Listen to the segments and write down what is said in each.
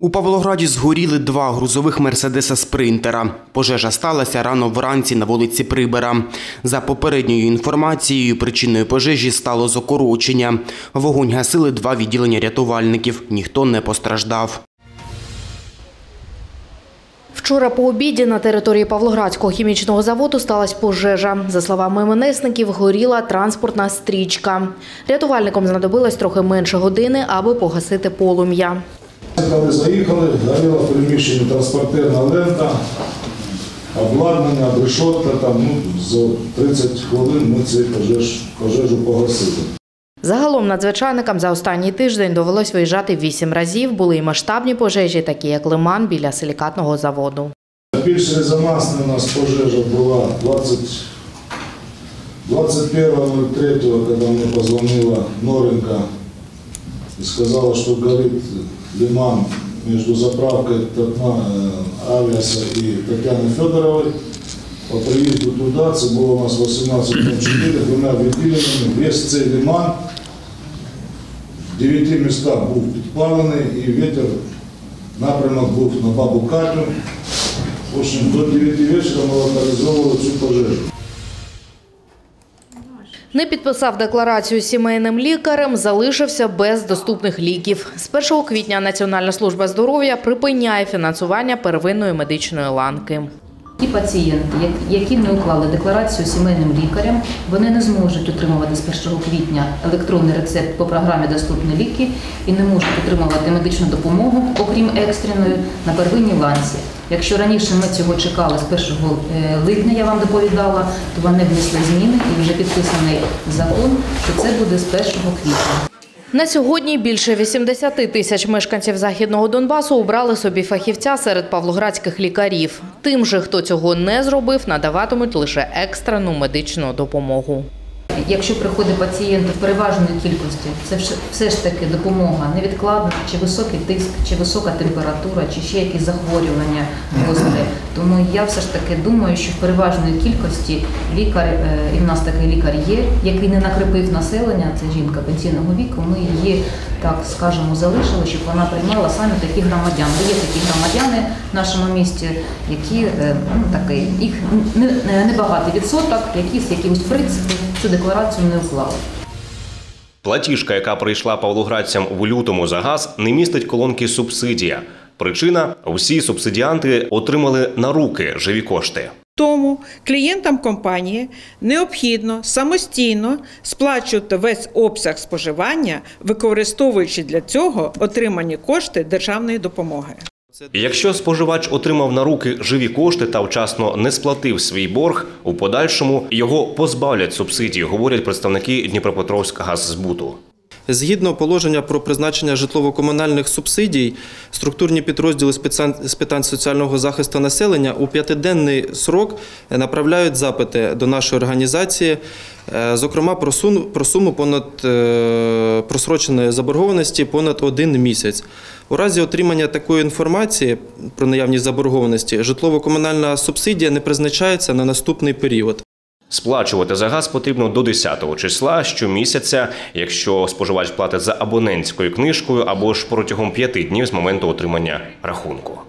У Павлограді згоріли два грузових мерседеса спринтера. Пожежа сталася рано вранці на вулиці Прибера. За попередньою інформацією, причиною пожежі стало закорочення. Вогонь гасили два відділення рятувальників. Ніхто не постраждав. Вчора по обіді на території Павлоградського хімічного заводу сталася пожежа. За словами МНСників, горіла транспортна стрічка. Рятувальникам знадобилось трохи менше години, аби погасити полум'я. Коли заїхали, горіла в приміщенні транспортерна лента, обладнання, решетка, там, ну, за 30 хвилин ми цю пожеж, пожежу погасили. Загалом надзвичайникам за останній тиждень довелось виїжджати вісім разів. Були і масштабні пожежі, такі як Лиман біля силікатного заводу. Більш резонансна у нас пожежа була 20, 21.03, коли мені позвонила Норенко і сказала, що горить лиман між заправкою Татна е, Авіаса і Тетяни Федорової. По приїзду туди, це було у нас 18.04, двома відділеннями, весь цей лиман в 9 містах був підпалений і вітер, напрямок був на бабу Катю. В общем, до 9 вечора ми локалізовували цю пожежу. Не підписав декларацію сімейним лікарем, залишився без доступних ліків. З 1 квітня Національна служба здоров'я припиняє фінансування первинної медичної ланки. Ті пацієнти, які не уклали декларацію сімейним лікарям, вони не зможуть отримувати з 1 квітня електронний рецепт по програмі Доступні ліки і не можуть отримувати медичну допомогу, окрім екстреної, на первинній ланці. Якщо раніше ми цього чекали з 1 е, липня, я вам доповідала, то вони внесли зміни і вже підписаний закон, що це буде з 1 квітня. На сьогодні більше 80 тисяч мешканців Західного Донбасу обрали собі фахівця серед павлоградських лікарів. Тим же, хто цього не зробив, надаватимуть лише екстрену медичну допомогу. Якщо приходить пацієнт в переважної кількості, це все ж таки допомога невідкладна, чи високий тиск, чи висока температура, чи ще якісь захворювання гостре. Тому я все ж таки думаю, що в переважної кількості лікар, е, і в нас такий лікар є, який не накрепив населення, це жінка пенсійного віку. Ми її так скажемо залишили, щоб вона приймала саме таких громадян. Бо є такі громадяни в нашому місті, які е, ну такий їх не- не- небагатий відсоток, які з якимось принципів цю декларацію не уклали. Платіжка, яка прийшла павлоградцям в лютому за газ, не містить колонки субсидія. Причина всі субсидіанти отримали на руки живі кошти. Тому клієнтам компанії необхідно самостійно сплачувати весь обсяг споживання, використовуючи для цього отримані кошти державної допомоги. Якщо споживач отримав на руки живі кошти та вчасно не сплатив свій борг, у подальшому його позбавлять субсидії, говорять представники Дніпропетровська газзбуту. Згідно положення про призначення житлово-комунальних субсидій, структурні підрозділи з питань соціального захисту населення у п'ятиденний срок направляють запити до нашої організації, е, зокрема про суму, понад е, просроченої заборгованості понад один місяць. У разі отримання такої інформації про наявність заборгованості, житлово-комунальна субсидія не призначається на наступний період. Сплачувати за газ потрібно до 10 числа щомісяця, якщо споживач платить за абонентською книжкою або ж протягом 5 днів з моменту отримання рахунку.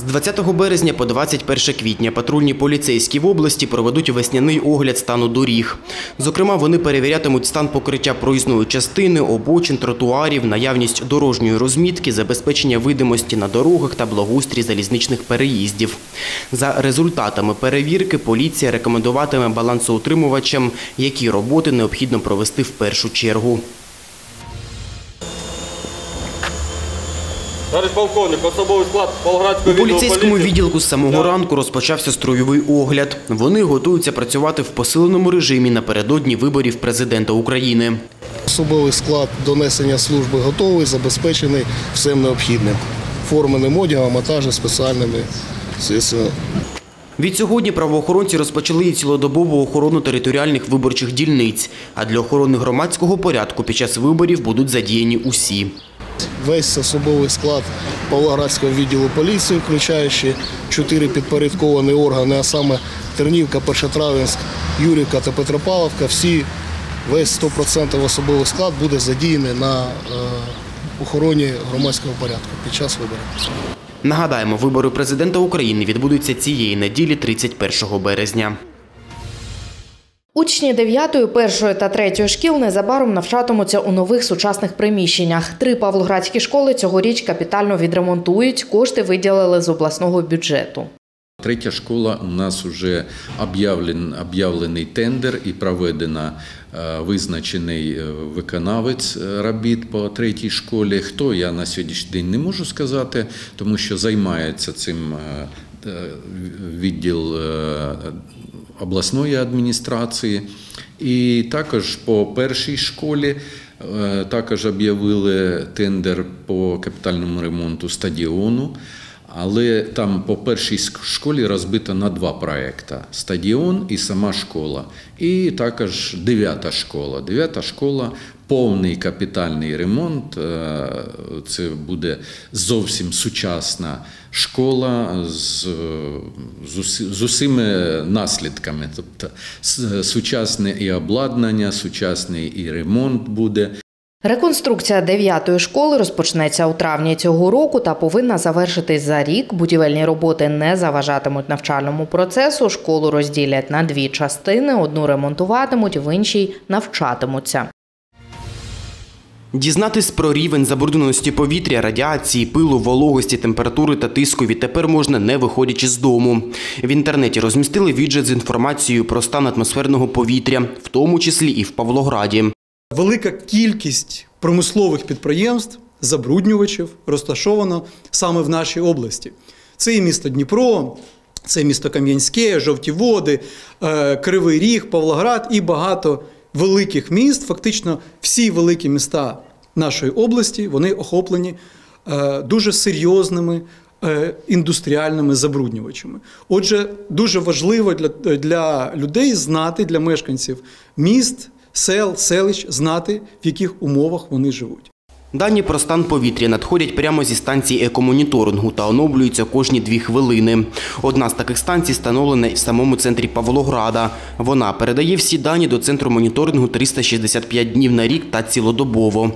З 20 березня по 21 квітня патрульні поліцейські в області проведуть весняний огляд стану доріг. Зокрема, вони перевірятимуть стан покриття проїзної частини, обочин, тротуарів, наявність дорожньої розмітки, забезпечення видимості на дорогах та благоустрій залізничних переїздів. За результатами перевірки поліція рекомендуватиме балансоутримувачам, які роботи необхідно провести в першу чергу. Товариш полковник, особовий склад У відділу поліцейському відділку з самого ранку розпочався строєвий огляд. Вони готуються працювати в посиленому режимі напередодні виборів президента України. Особовий склад до несення служби готовий, забезпечений всім необхідним. Форменим одягом, а також спеціальними средствами. Відсьогодні правоохоронці розпочали і цілодобову охорону територіальних виборчих дільниць. А для охорони громадського порядку під час виборів будуть задіяні усі. Весь особовий склад Павлоградського відділу поліції, включаючи чотири підпорядковані органи, а саме Тернівка, Першотравенськ, Юрівка та Петропавловка, всі, весь 100% особовий склад буде задіяний на е, охороні громадського порядку під час виборів. Нагадаємо, вибори президента України відбудуться цієї неділі 31 березня. Учні 9, 1 та 3 шкіл незабаром навчатимуться у нових сучасних приміщеннях. Три павлоградські школи цьогоріч капітально відремонтують. Кошти виділили з обласного бюджету. Третя школа у нас вже об'явлен, об'явлений тендер і проведено е, визначений е, виконавець е, робіт по третій школі. Хто я на сьогоднішній день не можу сказати, тому що займається цим відділ е, обласної адміністрації. І також по першій школі е, також об'явили тендер по капітальному ремонту стадіону. Але там по першій школі розбито на два проекти: стадіон і сама школа. І також дев'ята школа. Дев'ята школа повний капітальний ремонт. Е, Це буде зовсім сучасна школа з, з, усіми наслідками. Тобто сучасне і обладнання, сучасний і ремонт буде. Реконструкція 9 школи розпочнеться у травні цього року та повинна завершитись за рік. Будівельні роботи не заважатимуть навчальному процесу. Школу розділять на дві частини: одну ремонтуватимуть, в іншій навчатимуться. Дізнатись про рівень забрудненості повітря, радіації, пилу, вологості, температури та тиску відтепер можна не виходячи з дому. В інтернеті розмістили віджит з інформацією про стан атмосферного повітря, в тому числі і в Павлограді. Велика кількість промислових підприємств, забруднювачів розташовано саме в нашій області. Це і місто Дніпро, це місто Кам'янське, Жовті Води, е, Кривий Ріг, Павлоград і багато великих міст. Фактично всі великі міста нашої області вони охоплені е, дуже серйозними е, індустріальними забруднювачами. Отже, дуже важливо для, для людей знати, для мешканців міст, сел, селищ, знати, в яких умовах вони живуть. Дані про стан повітря надходять прямо зі станції екомоніторингу та оновлюються кожні дві хвилини. Одна з таких станцій встановлена в самому центрі Павлограда. Вона передає всі дані до центру моніторингу 365 днів на рік та цілодобово.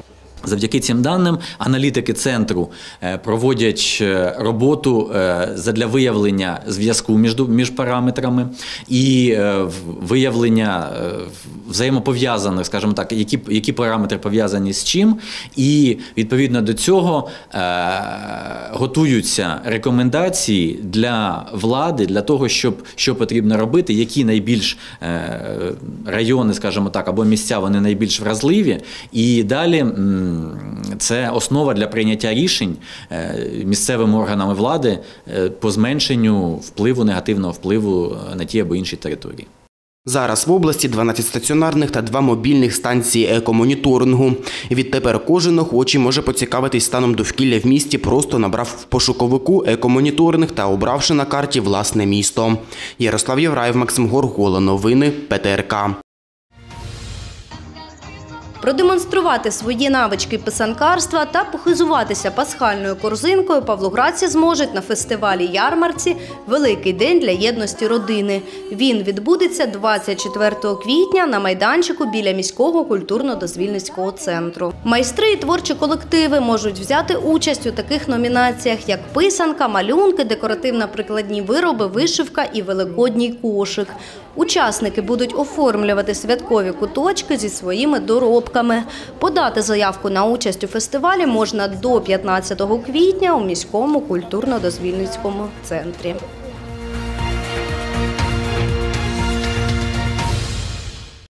Завдяки цим даним аналітики центру е, проводять е, роботу е, задля виявлення зв'язку між, параметрами і виявлення взаємопов'язаних, скажімо так, які, які параметри пов'язані з чим, і відповідно до цього готуються рекомендації для влади для того, щоб що потрібно робити, які найбільш райони, скажімо так, або місця вони найбільш вразливі, і далі це основа для прийняття рішень е, місцевими органами влади е, по зменшенню впливу негативного впливу на ті або інші території. Зараз в області 12 стаціонарних та два мобільних станції екомоніторингу. Відтепер кожен охочий може поцікавитись станом довкілля в місті, просто набрав в пошуковику екомоніторинг та обравши на карті власне місто. Ярослав Євраєв, Максим Горгола. Новини ПТРК. Продемонструвати свої навички писанкарства та похизуватися пасхальною корзинкою павлоградці зможуть на фестивалі ярмарці Великий день для єдності родини. Він відбудеться 24 квітня на майданчику біля міського культурно-дозвільницького центру. Майстри і творчі колективи можуть взяти участь у таких номінаціях, як писанка, малюнки, декоративно-прикладні вироби, вишивка і великодній кошик. Учасники будуть оформлювати святкові куточки зі своїми доробками. Подати заявку на участь у фестивалі можна до 15 квітня у міському культурно-дозвільницькому центрі.